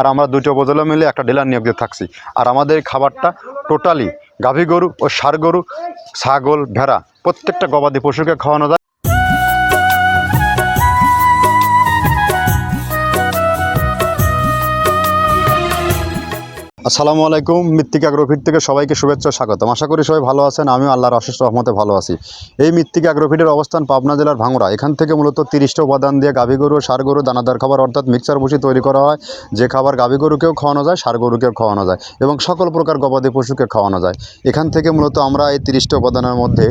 আর আমরা দুটো উপজেলা মিলে একটা ডিলার নিয়োগ দিয়ে থাকছি। আর আমাদের এই খাবারটা টোটালি গাভী গরু ও সার গরু, ছাগল, ভেড়া, প্রত্যেকটা গবাদি পশুকে খাওয়ানো আসসালামু আলাইকুম মৃত্তিকা আগ্রোফিট থেকে সবাইকে শুভেচ্ছা স্বাগতম। আশা করি সবাই ভালো আছেন আমি আল্লাহর অশেষ রহমতে ভালো আছি। এই মৃত্তিকা আগ্রোফিটের অবস্থান পাবনা জেলার ভাঙড়া। এখান থেকে মূলত তিরিশটা উপাদান দিয়ে গাভী গরু ষাড় গরু দানাদার খাবার অর্থাৎ মিক্সার বসি তৈরি করা হয়। যে খাবার গাভী গরুকেও খাওয়ানো যায় ষাড় গরুকেও খাওয়ানো যায় এবং সকল প্রকার গবাদি পশুকে খাওয়ানো যায়। এখান থেকে মূলত আমরা এই তিরিশটা উপাদানের মধ্যে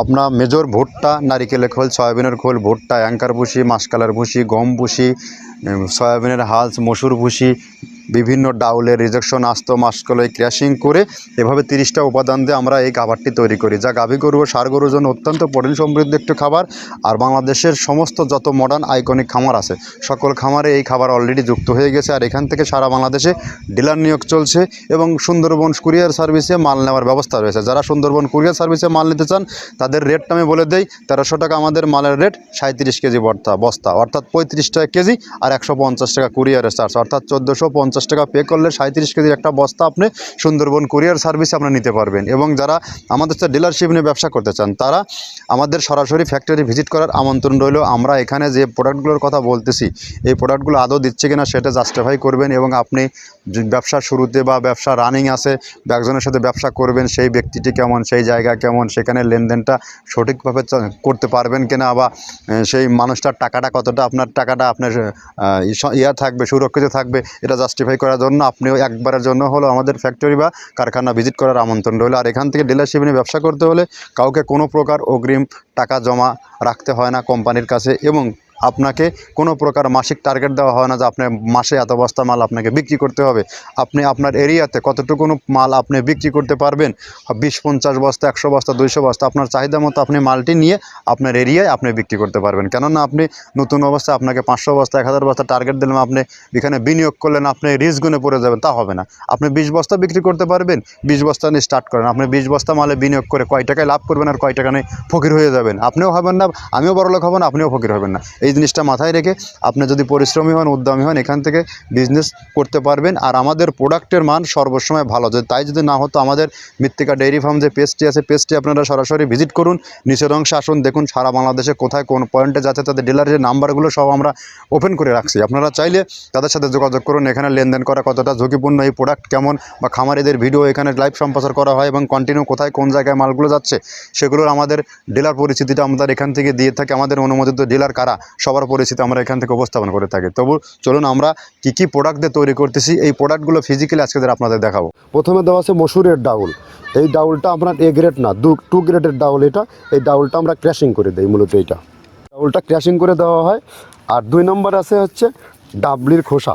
আপনার মেজর ভুট্টা নারিকেলের খোল সয়াবিনের খোল ভুট্টা অ্যাঙ্কার ভুসি মাসকালার ভুসি গম উম, সয়াবিনের হালস মসুর ভুসি বিভিন্ন ডাউলের রিজেকশন আস্ত মাসকলই ক্র্যাশিং করে এভাবে তিরিশটা উপাদান দিয়ে আমরা এই খাবারটি তৈরি করি। যা গাভী গরু ও ষাড় গরুর জন্য অত্যন্ত প্রোটিন সমৃদ্ধ একটি খাবার। আর বাংলাদেশের সমস্ত যত মডার্ন আইকনিক খামার আছে, সকল খামারে এই খাবার অলরেডি যুক্ত হয়ে গেছে। আর এখান থেকে সারা বাংলাদেশে ডিলার নিয়োগ চলছে এবং সুন্দরবন কুরিয়ার সার্ভিসে মাল নেওয়ার ব্যবস্থা রয়েছে। যারা সুন্দরবন কুরিয়ার সার্ভিসে মাল নিতে চান, তাদের রেটটা আমি বলে দেই, তেরোশো টাকা আমাদের মালের রেট সাঁত্রিশ কেজি বর্তা, বস্তা, অর্থাৎ পঁয়ত্রিশ টাকা কেজি আর একশো পঞ্চাশ টাকা কুরিয়ারের চার্জ অর্থাৎ চোদ্দোশো পঞ্চাশ টাকা পে করলে সাঁত্রিশ কেজির একটা বস্তা আপনি সুন্দরবন কুরিয়ার সার্ভিসে আপনি নিতে পারবেন। এবং যারা আমাদের সাথে ডিলারশিপ নিয়ে ব্যবসা করতে চান, তারা আমাদের সরাসরি ফ্যাক্টরি ভিজিট করার আমন্ত্রণ রইল। আমরা এখানে যে প্রোডাক্টগুলোর কথা বলতেছি, এই প্রোডাক্টগুলো আদৌ দিচ্ছে কিনা সেটা জাস্টিফাই করবেন এবং আপনি ব্যবসা শুরুতে বা ব্যবসা রানিং আছে একজনের সাথে ব্যবসা করবেন, সেই ব্যক্তিটি কেমন, সেই জায়গা কেমন, সেখানে লেনদেনটা সঠিকভাবে করতে পারবেন কিনা বা সেই মানুষটার টাকাটা কতটা, আপনার টাকাটা আপনার ইয়া থাকবে, সুরক্ষিত থাকবে, এটা জাস্টিফাই করার জন্য আপনিও একবারের জন্য হলো আমাদের ফ্যাক্টরি বা কারখানা ভিজিট করার আমন্ত্রণ রইল। আর এখান থেকে ডিলারশিপ নিয়ে ব্যবসা করতে হলে কাউকে কোনো প্রকার অগ্রিম টাকা জমা রাখতে হয় না কোম্পানির কাছে এবং আপনাকে কোনো প্রকার মাসিক টার্গেট দেওয়া হয় না যে আপনার মাসে এত বস্তা মাল আপনাকে বিক্রি করতে হবে। আপনি আপনার এরিয়াতে কতটুকু মাল আপনি বিক্রি করতে পারবেন? বিশ, পঞ্চাশ বস্তা, একশো বস্তা, দুইশো বস্তা, আপনার চাহিদা মতো আপনি মালটি নিয়ে আপনার এরিয়ায় আপনি বিক্রি করতে পারবেন। কেননা আপনি নতুন অবস্থায় আপনাকে পাঁচশো বস্তা, এক হাজার বস্তা টার্গেট দিলাম, আপনি এখানে বিনিয়োগ করলেন, আপনি রিস্ক গুনে পড়ে যাবেন, তা হবে না। আপনি বিশ বস্তা বিক্রি করতে পারবেন, বিশ বস্তা নিয়ে স্টার্ট করেন। আপনি বিশ বস্তা মালে বিনিয়োগ করে কয় টাকায় লাভ করবেন আর কয় টাকা নিয়ে ফকির হয়ে যাবেন। আপনিও হবেন না, আমিও বড় লোক হব না, আপনিও ফকির হবেন না। এই জিনিসটা মাথায় রেখে আপনি যদি পরিশ্রমী হন, উদ্যমী হন, এখান থেকে বিজনেস করতে পারবেন। আর আমাদের প্রোডাক্টের মান সর্বসময় ভালো। যদি তাই যদি না হতো, আমাদের মৃত্তিকা ডেইরি ফার্ম যে পেজটি আছে পেজটি আপনারা সরাসরি ভিজিট করুন। নিচের অংশে আসুন, দেখুন সারা বাংলাদেশে কোথায় কোন পয়েন্টে যাচ্ছে, তাদের ডিলারের নাম্বারগুলো সব আমরা ওপেন করে রাখছি। আপনারা চাইলে তাদের সাথে যোগাযোগ করুন। এখানে লেনদেন করা কতটা ঝুঁকিপূর্ণ, এই প্রোডাক্ট কেমন বা খামারিদের ভিডিও এখানে লাইভ সম্প্রচার করা হয় এবং কন্টিনিউ কোথায় কোন জায়গায় মালগুলো যাচ্ছে, সেগুলোর আমাদের ডিলার পরিচিতিটা আমাদের এখান থেকে দিয়ে থাকে। আমাদের অনুমোদিত ডিলার কারা? সবার পরিচিত আমরা এখান থেকে উপস্থাপন করে থাকি। তবু চলুন আমরা কি কি প্রোডাক্ট দিয়ে তৈরি করতেছি, এই প্রোডাক্টগুলো ফিজিক্যালি আজকে আপনাদের দেখাবো। প্রথমে দেওয়া আছে মসুরের ডাউল। এই ডাউলটা আপনার এ গ্রেড না, দু টু গ্রেডের ডাউল এটা। এই ডাউলটা আমরা ক্র্যাশিং করে দিই, মূলত এইটা। ডাউলটা ক্র্যাশিং করে দেওয়া হয়। আর দুই নম্বর আছে হচ্ছে ডাবলির খোসা।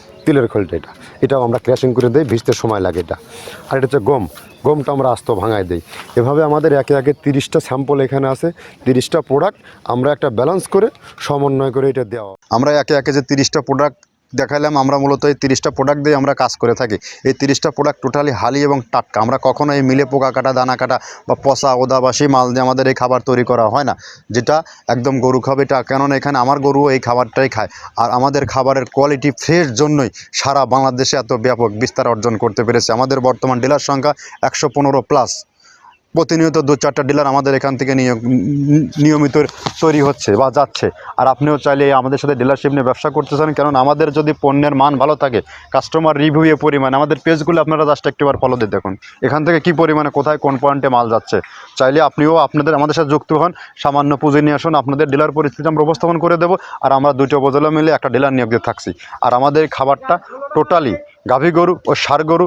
তিলের খোলটা এটা। এটাও আমরা ক্র্যাশিং করে দিই, ভিজতে সময় লাগে এটা। আর এটা হচ্ছে গম। গমটা আমরা আস্ত ভাঙায় দিই। এভাবে আমাদের একে একে তিরিশটা স্যাম্পল এখানে আছে, তিরিশটা প্রোডাক্ট আমরা একটা ব্যালেন্স করে সমন্বয় করে এটা দেওয়া। আমরা একে একে যে তিরিশটা প্রোডাক্ট দেখাইলাম, আমরা মূলত এই তিরিশটা প্রোডাক্ট দিয়ে আমরা কাজ করে থাকি। এই তিরিশটা প্রোডাক্ট টোটালি হালি এবং টাটকা। আমরা কখনো এই মিলে পোকা কাটা, দানা কাটা বা পচা ওদাবাসী মাল দিয়ে আমাদের এই খাবার তৈরি করা হয় না। যেটা একদম গরু খাবে, এটা কেননা এখানে আমার গরুও এই খাবারটাই খায়। আর আমাদের খাবারের কোয়ালিটি ফ্রেশ জন্যই সারা বাংলাদেশে এত ব্যাপক বিস্তার অর্জন করতে পেরেছে। আমাদের বর্তমান ডিলার সংখ্যা একশো পনেরো প্লাস প্রতিনিয়ত দু চারটা ডিলার আমাদের এখান থেকে নিয়ম, নিয়মিত তৈরি হচ্ছে বা যাচ্ছে। আর আপনিও চাইলে আমাদের সাথে ডিলারশিপ নিয়ে ব্যবসা করতে চান কারণ আমাদের যদি পণ্যের মান ভালো থাকে কাস্টমার রিভিউ এ পরিমাণ, আমাদের পেজগুলো আপনারা জাস্ট একটিবার ফলো দিয়ে দেখুন। এখান থেকে কি পরিমাণে, কোথায় কোন পয়েন্টে মাল যাচ্ছে। চাইলে আপনিও আপনাদের, আমাদের সাথে যুক্ত হন, সামান্য পুঁজি নিয়ে আসুন, আপনাদের ডিলার পরিস্থিতি আমরা উপস্থাপন করে দেবো, আর আমরা দুটো উপজেলা মিলে একটা ডিলার নিয়োগ দিয়ে থাকছি। আর আমাদের খাবারটা টোটালি গাভী গরু ও ষাঁড় গরু,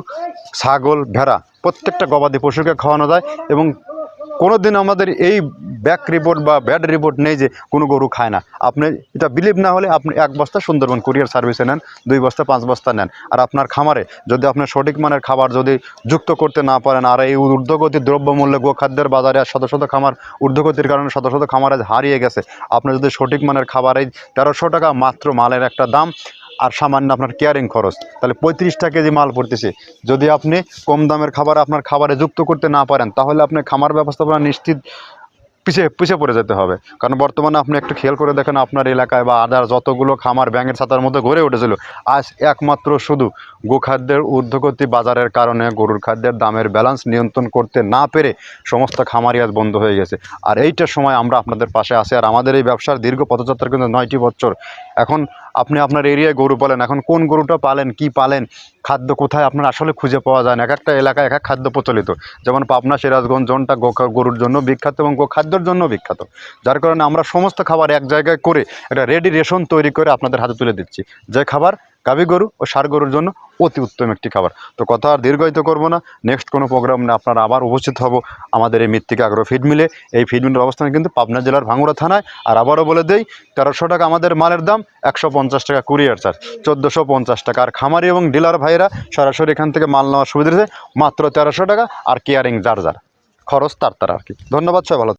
ছাগল, ভেড়া প্রত্যেকটা গবাদি পশুকে খাওয়ানো যায় এবং কোনো দিন আমাদের এই ব্যাক রিপোর্ট বা ব্যাড রিপোর্ট নেই যে কোনো গরু খায় না। আপনি এটা বিলিভ না হলে আপনি এক বস্তা সুন্দরবন কুরিয়ার সার্ভিসে নেন, দুই বস্তা, পাঁচ বস্তা নেন। আর আপনার খামারে যদি আপনার সঠিক মানের খাবার যদি যুক্ত করতে না পারেন, আর এই ঊর্ধ্বগতির দ্রব্যমূল্যে গোখাদ্যের বাজারে আর শত শত খামার, ঊর্ধ্বগতির কারণে শত শত খামার হারিয়ে গেছে। আপনি যদি সঠিক মানের খাবার এই তেরোশো টাকা মাত্র মালের একটা দাম আর সামান্য আপনার কেয়ারিং খরচ। তাহলে পঁয়ত্রিশটা কেজি মাল পড়তেছে। যদি আপনি কম দামের খাবার আপনার খাবারে যুক্ত করতে না পারেন, তাহলে আপনি খামার ব্যবস্থাপনা নিশ্চিত পিছিয়ে পিছিয়ে পড়ে যেতে হবে। কারণ বর্তমানে আপনি একটু খেয়াল করে দেখেন, আপনার এলাকায় বা আদার যতগুলো খামার ব্যাঙের ছাতার মধ্যে গড়ে উঠেছিল, আজ একমাত্র শুধু গোখাদ্যের ঊর্ধ্বগতি বাজারের কারণে গরুর খাদ্যের দামের ব্যালেন্স নিয়ন্ত্রণ করতে না পেরে সমস্ত খামারই আজ বন্ধ হয়ে গেছে। আর এইটার সময় আমরা আপনাদের পাশে আছি। আর আমাদের এই ব্যবসার দীর্ঘ পথযাত্রা কিন্তু নয়টি বছর। এখন আপনি আপনার এরিয়ায় গরু পালেন। এখন কোন গরুটা পালেন, কি পালেন, খাদ্য কোথায় আপনার আসলে খুঁজে পাওয়া যায় না। এক একটা এলাকায় এক এক খাদ্য প্রচলিত। যেমন পাবনা, সিরাজগঞ্জ, জোনটা গরুর জন্য বিখ্যাত এবং গো খাদ্যর জন্য বিখ্যাত। যার কারণে আমরা সমস্ত খাবার এক জায়গায় করে একটা রেডি রেশন তৈরি করে আপনাদের হাতে তুলে দিচ্ছি। যে খাবার গাভী গরু ও সার গরুর জন্য অতি উত্তম একটি খাবার। তো কথা আর দীর্ঘায়িত করব না। নেক্সট কোনো প্রোগ্রাম নিয়ে আপনারা আবার উপস্থিত হব। আমাদের এই মৃত্তিকা আগ্রহ ফিড মিলে। এই ফিড মিলের অবস্থান কিন্তু পাবনা জেলার ভাঙুড়া থানায়। আর আবারও বলে দেই, তেরোশো টাকা আমাদের মালের দাম, একশো পঞ্চাশ টাকা কুরিয়ার চার্জ। চোদ্দোশো পঞ্চাশ টাকা। আর খামারি এবং ডিলার ভাইরা সরাসরি এখান থেকে মাল নেওয়ার সুবিধা মাত্র তেরোশো টাকা আর কেয়ারিং যার যার খরচ তার তার আর কি। ধন্যবাদ সবাই, ভালো